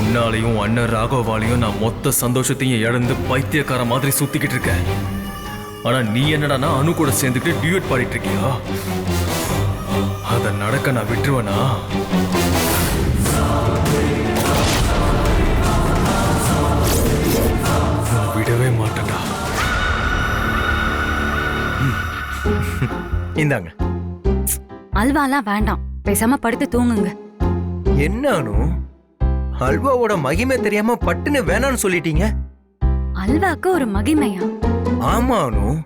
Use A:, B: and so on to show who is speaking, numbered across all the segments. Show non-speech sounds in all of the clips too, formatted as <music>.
A: உன்னாலையும் அண்ணன் ராகவாலையும் நான் மொத்த சந்தோஷத்தையும் இழந்து பைத்தியக்கார மாதிரி சுத்திக்கிட்டு இருக்கேன். ஆனா நீ என்னடானா அனு கூட சேர்ந்துக்கிட்டு டியூட் பாடிட்டு இருக்கியா? அத நடக்க நான் விட்டுருவேனா? விடவே மாட்டேன்டா.
B: இந்தாங்க.
C: அல்வாலாம் வேண்டாம். பேசாம படுத்து தூங்குங்க.
B: என்ன அனு? அல்வாவோட மகிமை தெரியாம பட்டுன்னு வேணான்னு சொல்லிட்டீங்க.
C: அல்வாக்கு ஒரு மகிமையா?
B: ஆமா அனு.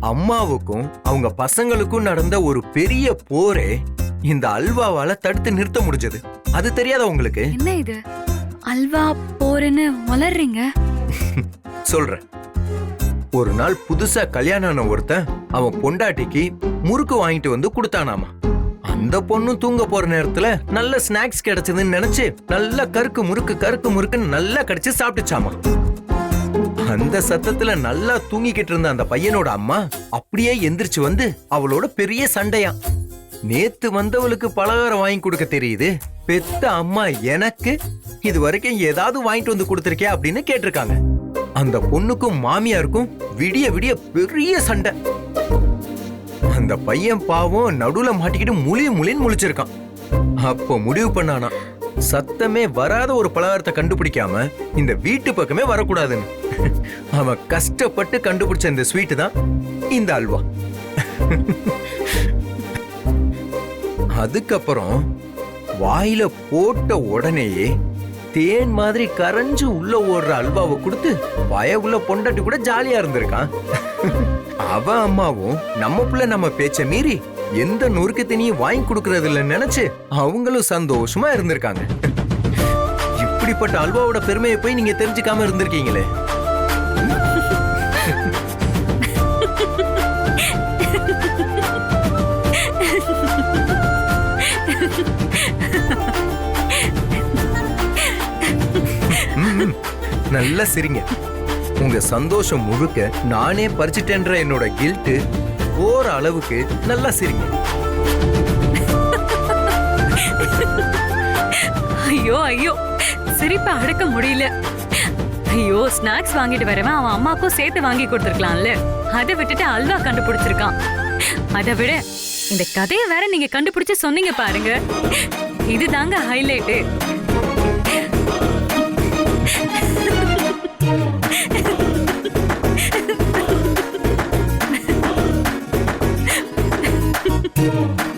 B: அம்மாவுக்கும் அவங்க பசங்களுக்கும் நடந்த ஒரு பெரிய போரே இந்த அல்வாவால தடுத்து நிறுத்த முடிஞ்சது. அது தெரியாதா உங்களுக்கு?
C: என்ன இது? அல்வா போறேன்னு வளர்றீங்க <laughs>
B: சொல்றேன். ஒரு நாள் புதுசா கல்யாணம் ஆன ஒருத்தன் அவன் பொண்டாட்டிக்கு முறுக்கு வாங்கிட்டு வந்து கொடுத்தானாமா? இந்த பொண்ணும் தூங்க போற நேரத்துல நல்ல ஸ்நாக்ஸ் கிடைச்சதுன்னு நினைச்சு நல்ல கருக்கு முறுக்கு கருக்கு முறுக்குன்னு நல்லா கடிச்சு சாப்பிட்டுச்சாமா. அந்த சத்தத்துல நல்லா தூங்கிக்கிட்டு இருந்த அந்த பையனோட அம்மா அப்படியே எந்திரிச்சு வந்து அவளோட பெரிய சண்டையா. நேத்து வந்தவளுக்கு பலகாரம் வாங்கி கொடுக்க தெரியுது. பெத்த அம்மா எனக்கு இது வரைக்கும் ஏதாவது வாங்கிட்டு வந்து கொடுத்திருக்கே அப்படின்னு கேட்டிருக்காங்க. அந்த பொண்ணுக்கும் மாமியாருக்கும் விடிய விடிய பெரிய சண்டை. அந்த பையன் பாவம் நடுவுல மாட்டிக்கிட்டு முழி முழின்னு முழிச்சிருக்கான். அப்போ முடிவு பண்ணானா சத்தமே வராத ஒரு பலகாரத்தை கண்டுபிடிக்காம இந்த வீட்டு பக்கமே வரக்கூடாதுன்னு. அவன் கஷ்டப்பட்டு கண்டுபிடிச்ச இந்த ஸ்வீட்டு தான் இந்த அல்வா. அதுக்கப்புறம் வாயில போட்ட உடனேயே தேன் மாதிரி கரைஞ்சு உள்ள ஓடுற அல்வாவை கொடுத்து வய உள்ள பொண்டாட்டி கூட ஜாலியா இருந்திருக்கான். அவ அம்மாவும் நம்ம புள்ள நம்ம பேச்ச மீறி எந்த நொறுக்கு தனியும் வாங்கி கொடுக்கறது இல்லைன்னு நினைச்சு அவங்களும் சந்தோஷமா இருந்திருக்காங்க. இப்படிப்பட்ட அல்வாவோட பெருமையை போய் நீங்க தெரிஞ்சுக்காம இருந்திருக்கீங்களே. நல்லா சிரிங்க. உங்க சந்தோஷம் முழுக்க நானே பறிச்சிட்டேன்ற என்னோட கில்ட்டு போற அளவுக்கு நல்லா சிரிங்க.
C: ஐயோ ஐயோ. சிரிப்ப அடக்க முடியல. ஐயோ ஸ்நாக்ஸ் வாங்கிட்டு வரவன் அவன் அம்மாக்கும் சேர்த்து வாங்கி கொடுத்துருக்கலாம்ல. அதை விட்டுட்டு அல்வா கண்டுபிடிச்சிருக்கான். அதை விட இந்த கதையை வேற நீங்க கண்டுபிடிச்சு சொன்னீங்க பாருங்க. இதுதாங்க ஹைலைட்டு Thank you.